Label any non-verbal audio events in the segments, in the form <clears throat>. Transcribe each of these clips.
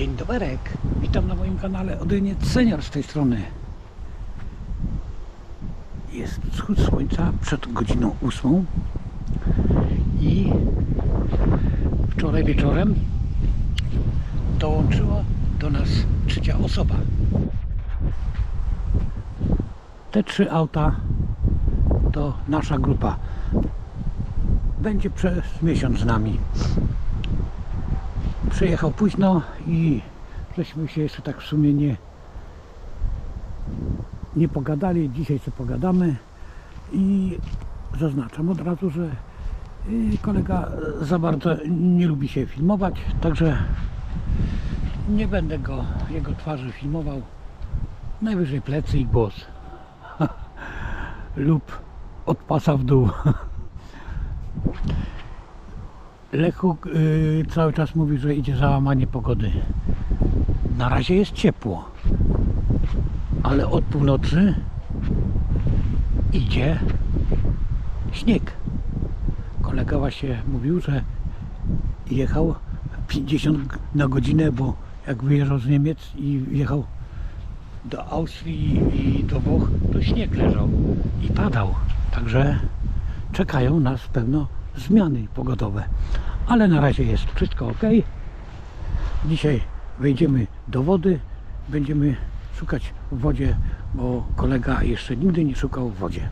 Dzień doberek. Witam na moim kanale Odyniec Senior z tej strony. Jest wschód słońca przed godziną ósmą i wczoraj wieczorem dołączyła do nas trzecia osoba. Te trzy auta to nasza grupa. Będzie przez miesiąc z nami przyjechał późno i żeśmy się jeszcze tak w sumie nie, nie pogadali. Dzisiaj sobie pogadamy i zaznaczam od razu, że y, kolega za bardzo nie lubi się filmować, także nie będę go, jego twarzy filmował. Najwyżej plecy i głos. <laughs> lub od pasa w dół. Lechu y, cały czas mówi, że idzie załamanie pogody. Na razie jest ciepło, ale od północy idzie śnieg. Kolega właśnie mówił, że jechał 50 na godzinę, bo jak wyjeżdżał z Niemiec i jechał do Austrii i do Włoch, to śnieg leżał i padał. Także czekają nas pewno zmiany pogodowe. Ale na razie jest wszystko ok. Dzisiaj wejdziemy do wody, będziemy szukać w wodzie, bo kolega jeszcze nigdy nie szukał w wodzie.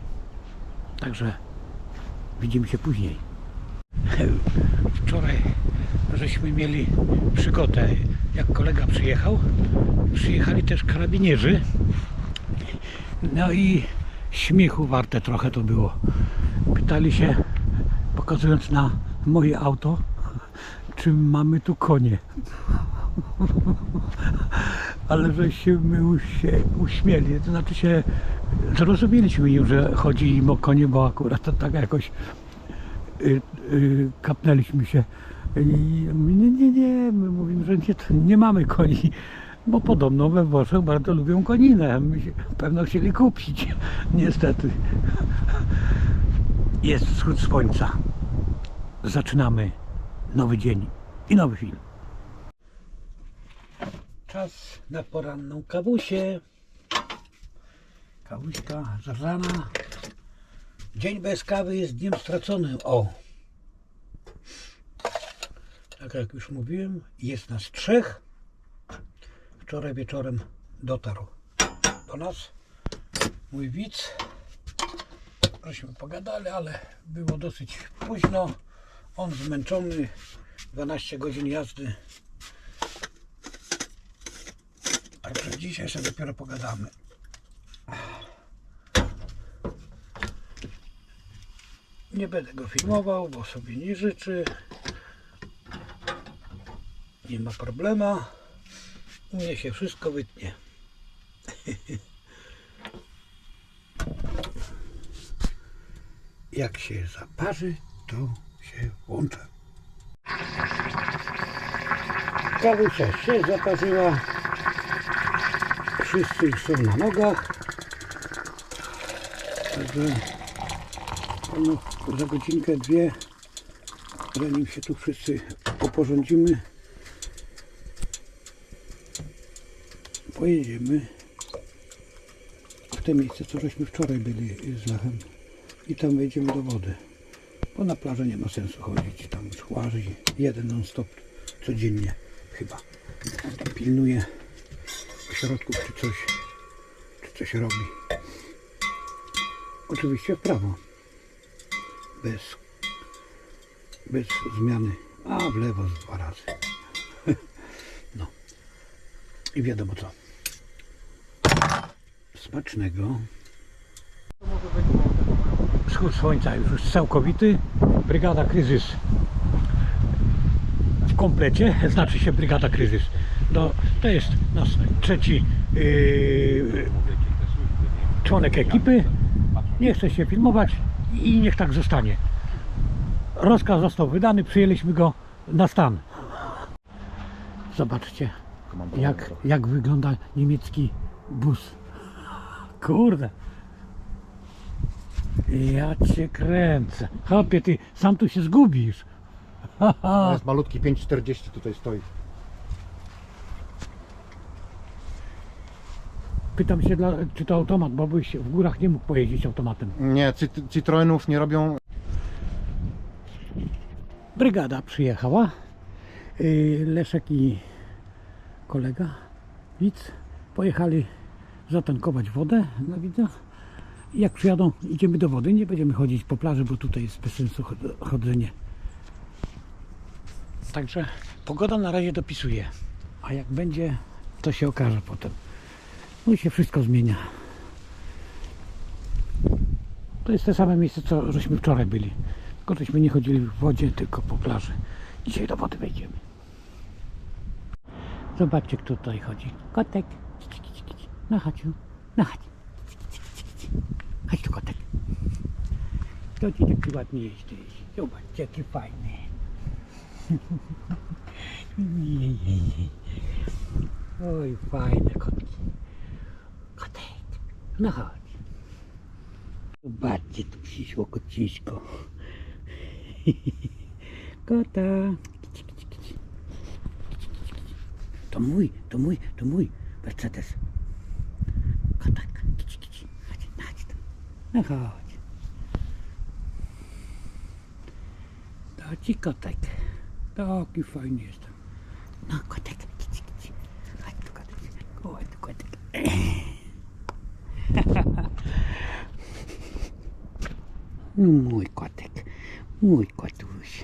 Także widzimy się później. <laughs> Wczoraj żeśmy mieli przygodę, jak kolega przyjechał. Przyjechali też karabinierzy. No i śmiechu warte trochę to było. Pytali się, pokazując na moje auto, czy mamy tu konie. Ale żeśmy się uśmieli, to znaczy się zrozumieliśmy im, że chodzi im o konie, bo akurat to tak jakoś y, y, kapnęliśmy się. I nie, nie, nie, my mówimy, że nie, nie mamy koni, bo podobno we Włoszech bardzo lubią koninę. My się pewno chcieli kupić, <laughs> niestety. Jest wschód słońca. Zaczynamy nowy dzień i nowy film. Czas na poranną kawusię. Kawuśka z rana. Dzień bez kawy jest dniem straconym. O! Tak jak już mówiłem, jest nas trzech. Wczoraj wieczorem dotarł do nas mój widz. Żeśmy pogadali, ale było dosyć późno. On zmęczony, 12 godzin jazdy. Także dzisiaj sobie dopiero pogadamy. Nie będę go filmował, bo sobie nie życzy. Nie ma problemu. U mnie się wszystko wytnie. <laughs> Jak się zaparzy, to się włącza. Kawusia się zaparzyła. Wszyscy już są na nogach. Także za godzinkę, dwie, zanim się tu wszyscy oporządzimy, pojedziemy w te miejsce, co żeśmy wczoraj byli z Lechem i tam wejdziemy do wody. Bo na plażę nie ma sensu chodzić, tam łaży jeden non stop codziennie chyba. Pilnuje w środku, czy coś, czy coś robi. Oczywiście w prawo. Bez, bez zmiany. A w lewo z dwa razy. <laughs> No. I wiadomo co. Smacznego. Wschód słońca już jest całkowity. Brygada Kryzys w komplecie, znaczy się Brygada Kryzys. No, to jest nasz trzeci yy, członek ekipy. Nie chce się filmować i niech tak zostanie. Rozkaz został wydany, przyjęliśmy go na stan. Zobaczcie, jak, jak wygląda niemiecki bus. Kurde. Ja cię kręcę. Chopie, ty sam tu się zgubisz. Ha, To ha. jest malutki 5,40 tutaj stoi. Pytam się, czy to automat, bo byś w górach nie mógł pojeździć automatem. Nie, cyt- Citroenów nie robią. Brygada przyjechała. Y, Leszek i kolega Wic pojechali zatankować wodę no, dla widza. Jak przyjadą, idziemy do wody. Nie będziemy chodzić po plaży, bo tutaj jest bez sensu chod- chodzenie. Także pogoda na razie dopisuje. A jak będzie, to się okaże potem. No i się wszystko zmienia. To jest te same miejsce, co żeśmy wczoraj byli. Tylko żeśmy nie chodzili w wodzie, tylko po plaży. Dzisiaj do wody wejdziemy. Zobaczcie, kto tutaj chodzi. Kotek. Kici, kici, kici. No chodź, tu. kotek. To ci taki ładny jesteś. Zobaczcie, jaki fajny. <laughs> Oj, fajne kotki. Kotek. No chodź. Zobaczcie, tu przyszło kocisko. <laughs> Kota. To mój, to mój, to mój Mercedes. Kotak. Kici, kici. Chodź, chodź tu. No chodź. To ci kotek. Taki fajny jestem. No kotek. Kici, kici. Chodź tu kotek. Chodź tu kotek. No mój kotek, mój kotuś.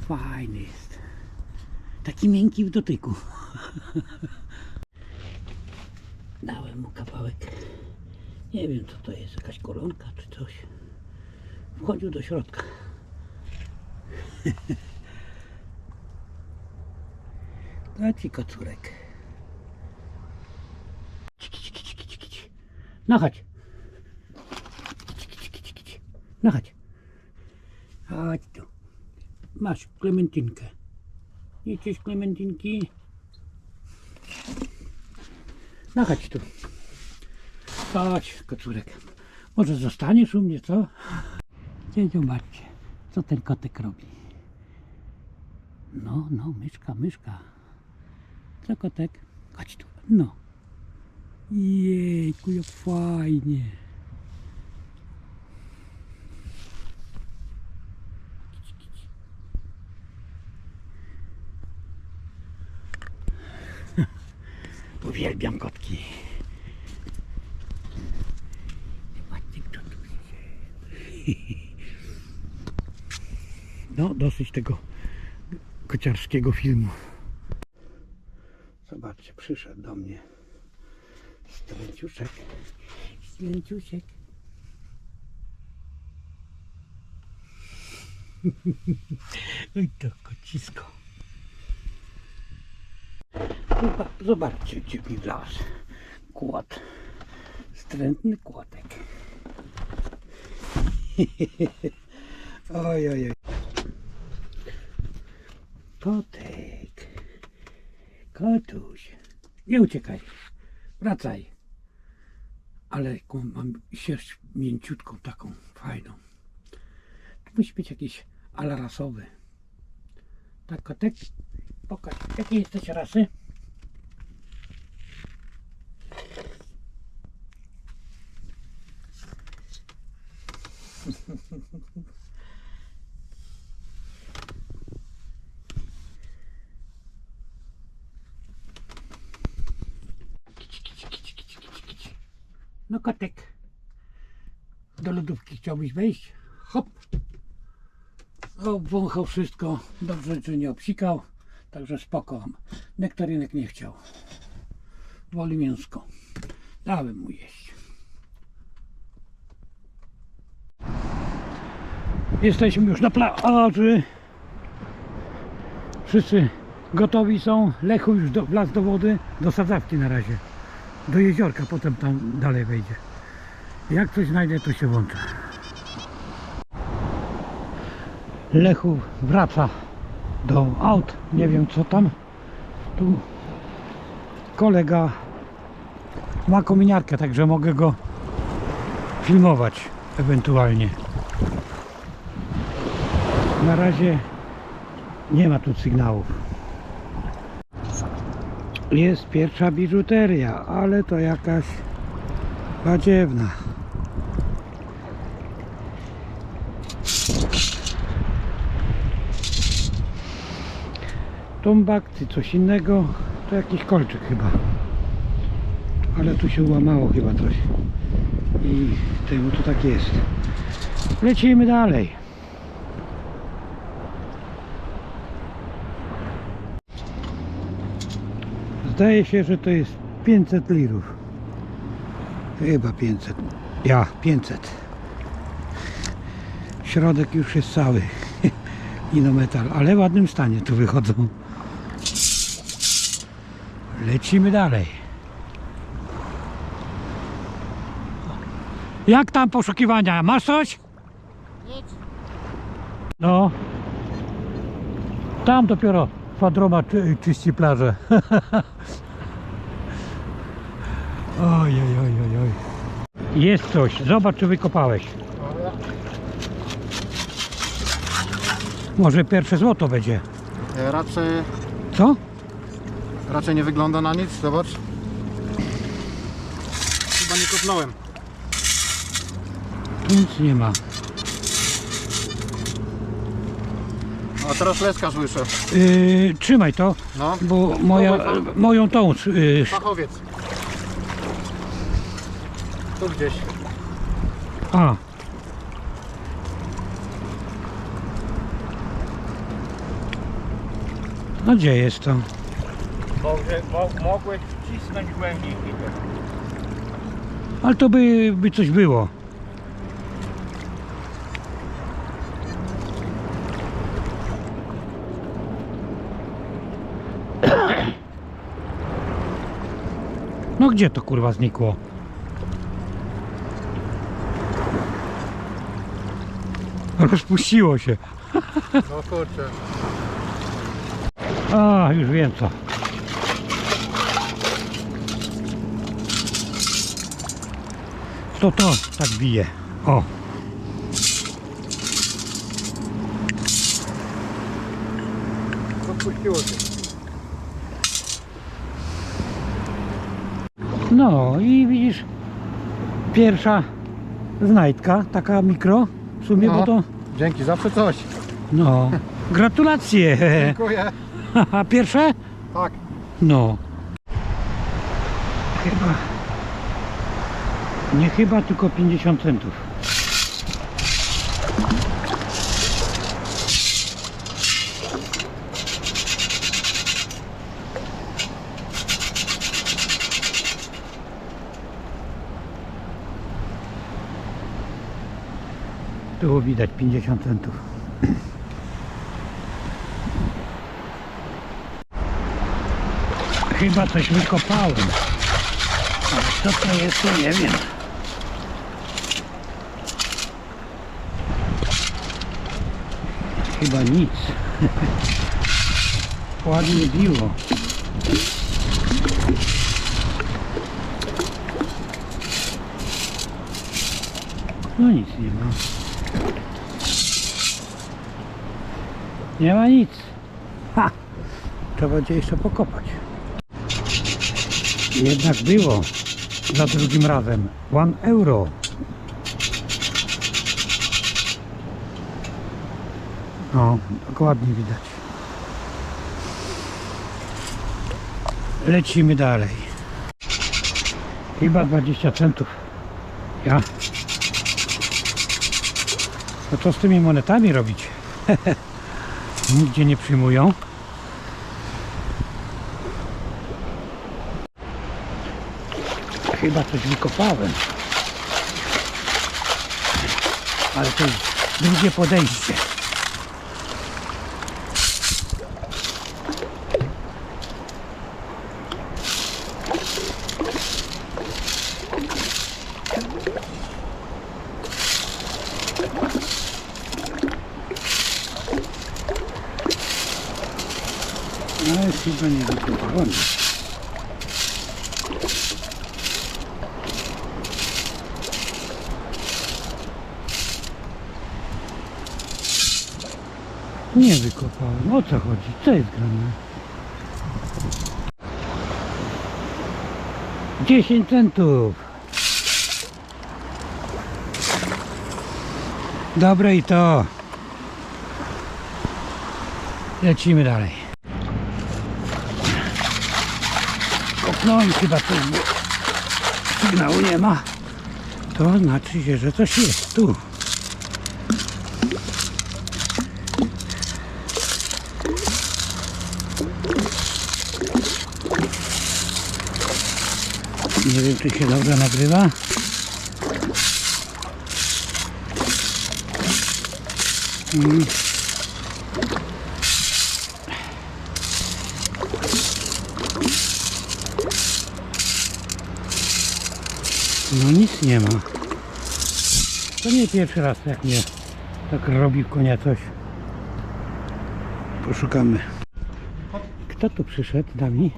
Fajny jest. Taki miękki w dotyku. <laughs> Kawałek. Nie wiem co to jest, jakaś koronka czy coś. Wchodził do środka. <laughs> Cici, cici. No chodź. No chodź. Chodź tu. Masz klementynkę. Nie chcesz klementynki? No chodź tu. Chodź, kocurek. Może zostaniesz u mnie, co? Gdzie zobaczcie, co ten kotek robi. No, no, myszka, myszka. Co kotek? Chodź tu. No. Jejku, jak fajnie. Uwielbiam kotki. Zobaczcie, kto tu się No, dosyć tego kociarskiego filmu. Zobaczcie, przyszedł do mnie Stręciuszek. Stręciuszek. Oj to kocisko. Zoba- Zobaczcie, gdzie mi wlazł. Kład. Strętny kładek. Oj, oj, oj. Kotek. Kotuś. Nie uciekaj. Wracaj. Ale jaką mam sierść mięciutką, taką fajną. To musi być jakiś alarasowy. Tak, kotek. Pokaż, jakie jesteś rasy? Kici, kici, kici, kici, kici, kici. No kotek. Do lodówki chciałbyś wejść? Hop. Obwąchał wszystko. Dobrze, że nie obsikał. Także spoko. Nektarynek nie chciał. Woli mięsko. Dałem mu jeść. Jesteśmy już na plaży. Wszyscy gotowi są. Lechu już do, wlazł do wody. Do sadzawki na razie. Do jeziorka, potem tam dalej wejdzie. Jak coś znajdę, to się włączę. Lechu wraca do aut. Nie wiem co tam. Tu kolega ma kominiarkę, także mogę go filmować ewentualnie. Na razie nie ma tu sygnałów. Jest pierwsza biżuteria, ale to jakaś badziewna. Tombak czy coś innego, to jakiś kolczyk chyba. Ale tu się łamało chyba coś. I temu to tak jest. Lecimy dalej. Zdaje się, że to jest 500 lirów. Chyba 500. Ja, 500. Środek już jest cały. <laughs> Inometal, ale w ładnym stanie tu wychodzą. Lecimy dalej. Jak tam poszukiwania? Masz coś? No. Tam dopiero Fadroma czy, czyści plażę. <laughs> oj, oj, oj, oj, oj. Jest coś. Zobacz, czy wykopałeś. Może pierwsze złoto będzie. E, Raczej, Co? raczej nie wygląda na nic, zobacz. Chyba nie kopnąłem. Tu nic nie ma. A teraz leska słyszę. Yy, trzymaj to, No, bo moja, moją tą yy, fachowiec. Tu gdzieś. A. No gdzie jest to? Mo, mogłeś wcisnąć głębiej chwilę. Ale to by, by coś było. No gdzie to kurwa znikło? Rozpuściło się. No kurczę. A, już wiem co. To to tak bije. O. Rozpuściło się. No i widzisz, pierwsza znajdka, taka mikro, w sumie, No. bo to, Dzięki, zawsze coś. no, gratulacje. <laughs> Dziękuję. A pierwsze? Tak. No. Chyba, nie chyba, tylko 50 centów. Tu widać 50 centów. Chyba coś wykopałem. Ale co to jest, to nie wiem. Chyba nic. <laughs> Ładnie biło. No nic nie ma. Nie ma nic. Ha! Trzeba będzie jeszcze pokopać. Jednak było za drugim razem. One euro. No, dokładnie widać. Lecimy dalej. Chyba 20 centów. Ja. No co z tymi monetami robić? <laughs> Nigdzie nie przyjmują. Chyba coś wykopałem. Ale to jest drugie podejście. Ale chyba nie wykopałem. Nie wykopałem. O co chodzi? Co jest grane? 10 centów. Dobre i to. Lecimy dalej. Kopnąłem chyba coś, bo sygnału nie ma. To znaczy się, że coś jest tu. Nie wiem, czy się dobrze nagrywa. Mm. No nic nie ma. To nie pierwszy raz jak mnie tak robi konia coś. Poszukamy. Kto tu przyszedł, Dami?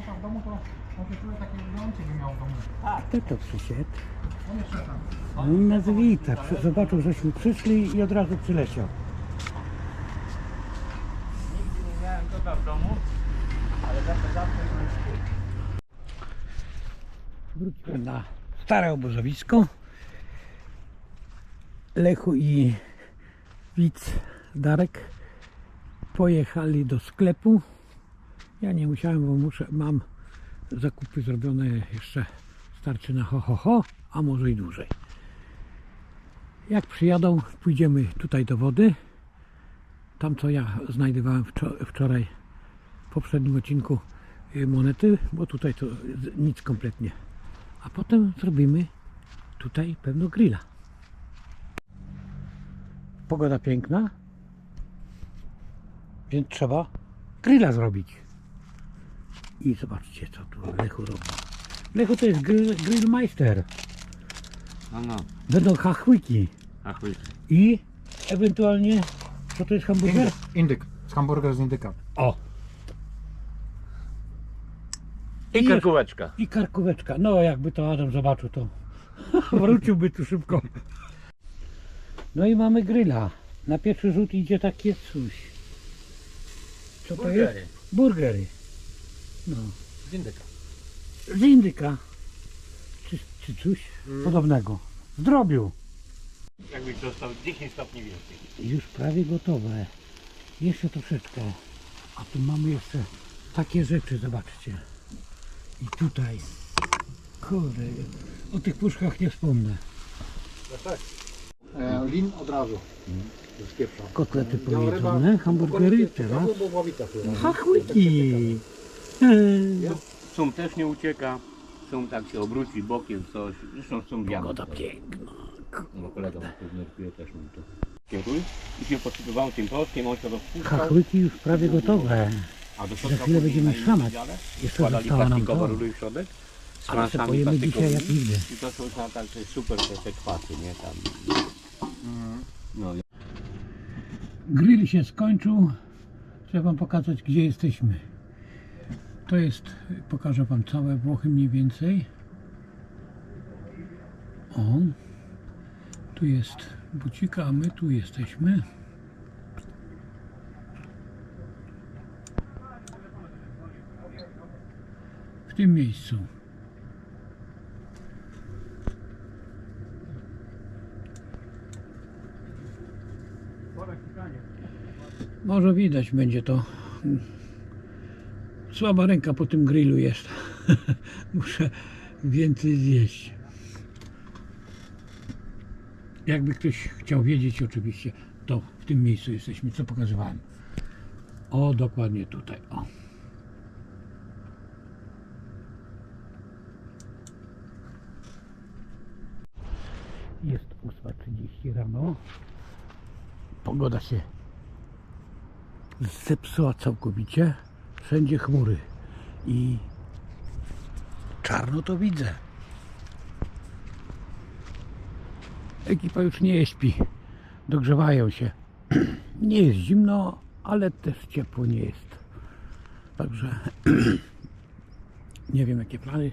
Kto to przyszedł? No i nazwita. Przy- Zobaczył, żeśmy przyszli i od razu przyleciał. Nigdy nie miałem kota w domu, ale zawsze zawsze Wróciłem na stare obozowisko. Lechu i widz Darek pojechali do sklepu. Ja nie musiałem, bo muszę, mam zakupy zrobione jeszcze starczy na ho ho ho, a może i dłużej. Jak przyjadą, pójdziemy tutaj do wody. Tam co ja znajdowałem wczo- wczoraj w poprzednim odcinku y, monety, bo tutaj to nic kompletnie. A potem zrobimy tutaj pewno grilla. Pogoda piękna, więc trzeba grilla zrobić. I zobaczcie co tu Lechu robi. Lechu to jest grill, grillmeister. No, no. Będą hachłyki Ach, wy. i ewentualnie co to jest hamburger? Indyk. Hamburger z indyka. O! I karkóweczka. I karkóweczka. No jakby to Adam zobaczył to <laughs> wróciłby tu szybko. No i mamy grilla. Na pierwszy rzut idzie takie coś. Co to jest? Burgery. Burgery. No. Z indyka. Z indyka. Czy, czy coś podobnego. W drobiu. Jakbyś dostał 10 stopni więcej. Już prawie gotowe. Jeszcze troszeczkę. A tu mamy jeszcze takie rzeczy, zobaczcie. I tutaj. Kurde, o tych puszkach nie wspomnę. E, lin od razu. Z pieprza. Kotlety pojedzone, hamburgery, teraz hachłyki. Sum też nie ucieka. Sum tak się obróci bokiem coś. Zresztą sum wiadomo. Pogoda piękna. Bo kolega nurkuje też mam to. Dziękuję. I się podsypywało tym prostkiem, on się rozpuszczał. Hachłyki już prawie gotowe. A do Za środka chwilę później będziemy na innym szamać. wydziale Jeszcze Wkładali została nam plastikowe to. rury w środek. Z Ale planszami pojemy dzisiaj jak plastikowymi. nigdy. I to są tam tak to jest super te, te kwasy, nie? Tam. No, Grill się skończył. Chcę Wam pokazać, gdzie jesteśmy. To jest, pokażę Wam całe Włochy mniej więcej. O, tu jest bucika, a my tu jesteśmy. Tym miejscu. Może widać będzie to. Słaba ręka po tym grillu jest. <laughs> Muszę więcej zjeść. Jakby ktoś chciał wiedzieć oczywiście, to w tym miejscu jesteśmy, co pokazywałem. O, dokładnie tutaj. O. Jest 8.30 rano. Pogoda się zepsuła całkowicie. Wszędzie chmury i czarno to widzę. Ekipa już nie śpi. Dogrzewają się. <clears throat> Nie jest zimno, ale też ciepło nie jest. Także <clears throat> nie wiem jakie plany.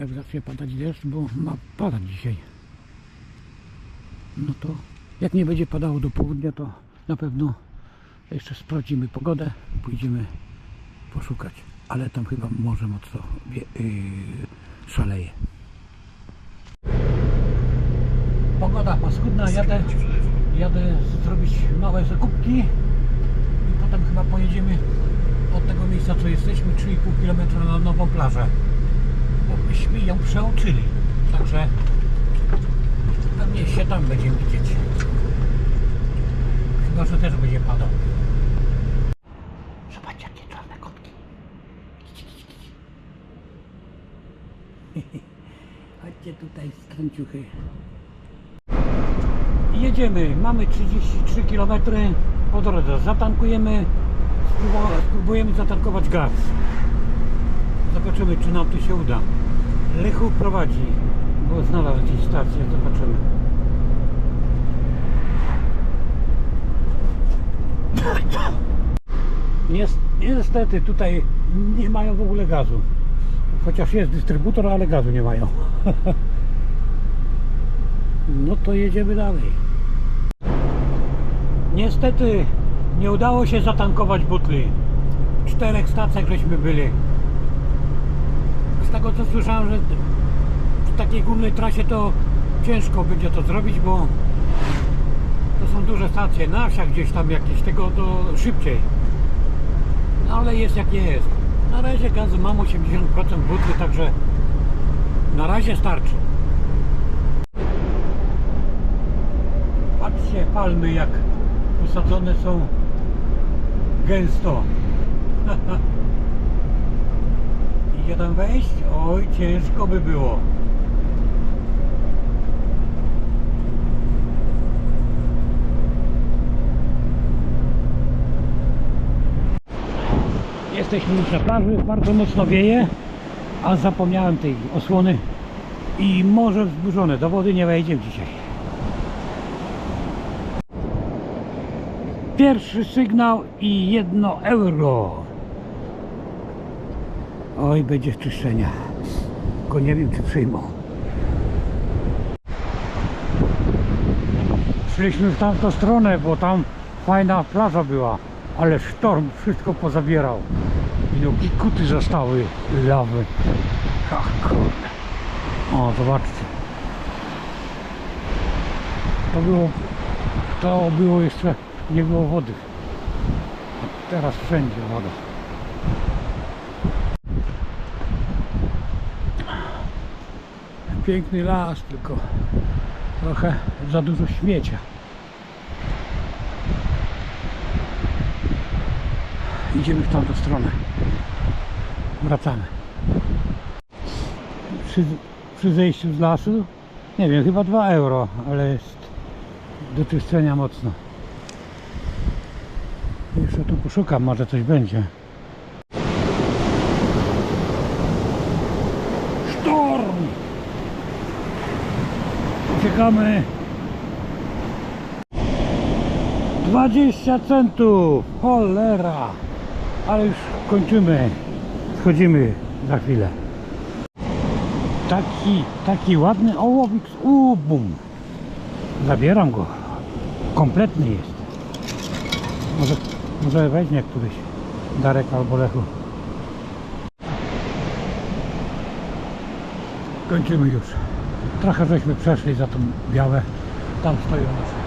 Jak zacznie padać deszcz, bo ma padać dzisiaj. No to jak nie będzie padało do południa, to na pewno jeszcze sprawdzimy pogodę, pójdziemy poszukać. Ale tam chyba może mocno yy, szaleje. Pogoda paskudna, jadę, jadę zrobić małe zakupki i potem chyba pojedziemy od tego miejsca, co jesteśmy, 3,5 km na nową plażę. Bo myśmy ją przeoczyli. Także pewnie się tam będziemy widzieć. Chyba, że też będzie padał. Zobacz jakie czarne kotki. <laughs> Chodźcie tutaj skręciuchy. Jedziemy, mamy 33 km po drodze. Zatankujemy, spróbu- spróbujemy zatankować gaz. Zobaczymy, czy nam to się uda. Lechu prowadzi, bo znalazł gdzieś stację, zobaczymy. Nies- Niestety tutaj nie mają w ogóle gazu. Chociaż jest dystrybutor, ale gazu nie mają. <laughs> No to jedziemy dalej. Niestety nie udało się zatankować butli. W czterech stacjach żeśmy byli. Z tego co słyszałem, że takiej głównej trasie to ciężko będzie to zrobić, bo to są duże stacje. Na wsiach gdzieś tam jakieś tego to szybciej. No ale jest jak jest. Na razie gazu mam 80% butli, także na razie starczy. Patrzcie, palmy jak posadzone są gęsto. <laughs> Idzie tam wejść? Oj, ciężko by było. Jesteśmy już na plaży, bardzo mocno wieje, a zapomniałem tej osłony i morze wzburzone, do wody nie wejdziemy dzisiaj. Pierwszy sygnał i jedno euro. Oj, będzie czyszczenia. Tylko nie wiem, czy przyjmą. Szliśmy w tamtą stronę, bo tam fajna plaża była, ale sztorm wszystko pozabierał. I kuty zostały lawy. Ach, kurde. O, zobaczcie. To było, to było jeszcze, nie było wody. A teraz wszędzie woda. Piękny las, tylko trochę za dużo śmiecia. Idziemy w tamtą stronę. Wracamy. Przy, przy zejściu z lasu, nie wiem, chyba 2 euro, ale jest do czyszczenia mocno. Jeszcze tu poszukam, może coś będzie. Sztorm! Uciekamy! 20 centów! Cholera! Ale już kończymy. Schodzimy za chwilę. Taki, taki ładny ołowik z ubum. Zabieram go. Kompletny jest. Może, może weźmie któryś Darek albo Lechu. Kończymy już. Trochę żeśmy przeszli za tą białe. Tam stoją nasze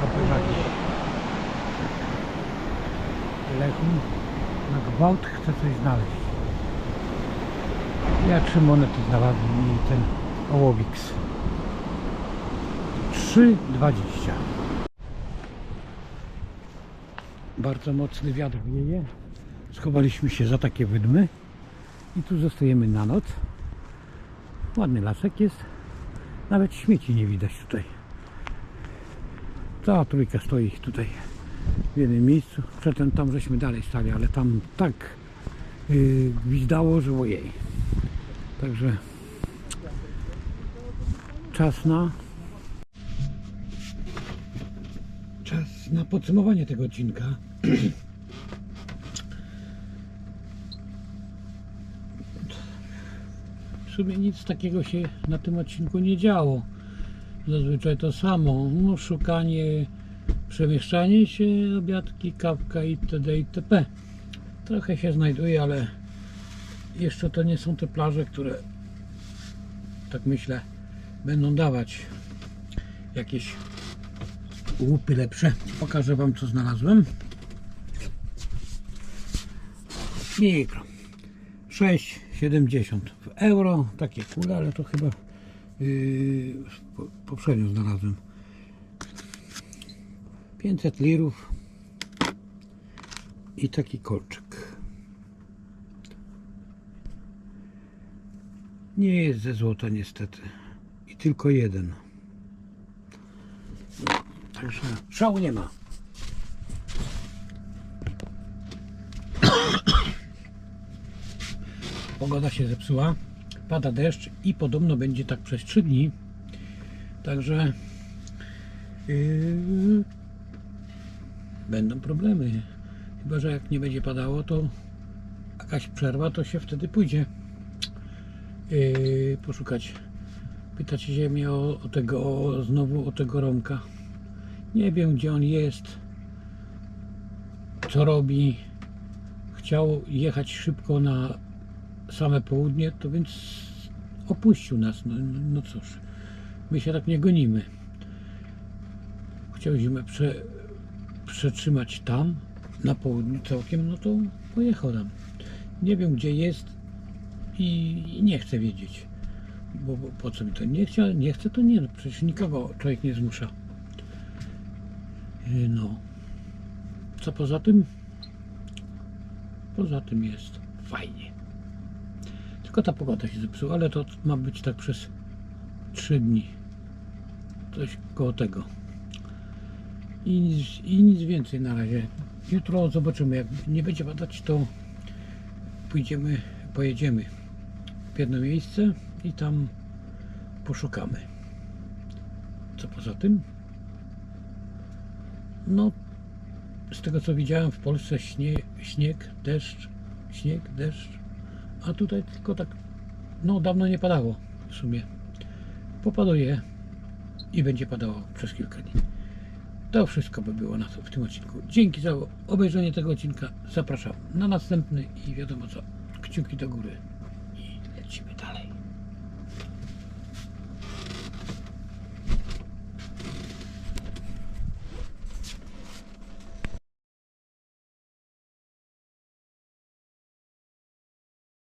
kaperzaki. Lechu na gwałt chce coś znaleźć. Ja trzy monety znalazłem i ten ołowiks. 3,20 Bardzo mocny wiatr wieje. Schowaliśmy się za takie wydmy i tu zostajemy na noc. Ładny lasek jest. Nawet śmieci nie widać tutaj. Cała trójka stoi tutaj w jednym miejscu. Przedtem tam żeśmy dalej stali, ale tam tak yy, gwizdało, że ojej. Także czas na czas na podsumowanie tego odcinka. W sumie nic takiego się na tym odcinku nie działo. Zazwyczaj to samo. No, szukanie, przemieszczanie się, obiadki, kawka itd. itp. Trochę się znajduje, ale jeszcze to nie są te plaże, które tak myślę, będą dawać jakieś łupy lepsze. Pokażę Wam co znalazłem. Mikro. 6,70 w euro. Takie kule, ale to chyba yy, po, poprzednio znalazłem. 500 lirów i taki kolczyk. Nie jest ze złota niestety. I tylko jeden. Także szału nie ma. <coughs> Pogoda się zepsuła. Pada deszcz i podobno będzie tak przez 3 dni. Także yy, będą problemy. Chyba, że jak nie będzie padało, to jakaś przerwa, to się wtedy pójdzie yy, poszukać. Pytać ziemię o, o tego, o, znowu o tego Romka. Nie wiem, gdzie on jest, co robi. Chciał jechać szybko na same południe, to więc opuścił nas. No, no cóż, my się tak nie gonimy. Chciał zimę prze, przetrzymać tam, na południu całkiem, no to pojechał tam. Nie wiem gdzie jest i, nie chcę wiedzieć. Bo, bo po co mi to? Nie chce, nie chce to nie, no przecież nikogo człowiek nie zmusza. Yy, No. Co poza tym? Poza tym jest fajnie. Tylko ta pogoda się zepsuła, ale to ma być tak przez 3 dni. Coś koło tego. I nic, I nic więcej na razie. Jutro zobaczymy. Jak nie będzie padać, to pójdziemy, pojedziemy jedno miejsce i tam poszukamy. Co poza tym? No, z tego co widziałem w Polsce śnie, śnieg, deszcz, śnieg, deszcz, a tutaj tylko tak, no dawno nie padało w sumie. Popaduje i będzie padało przez kilka dni. To wszystko by było na to w tym odcinku. Dzięki za obejrzenie tego odcinka. Zapraszam na następny i wiadomo co, kciuki do góry i lecimy dalej.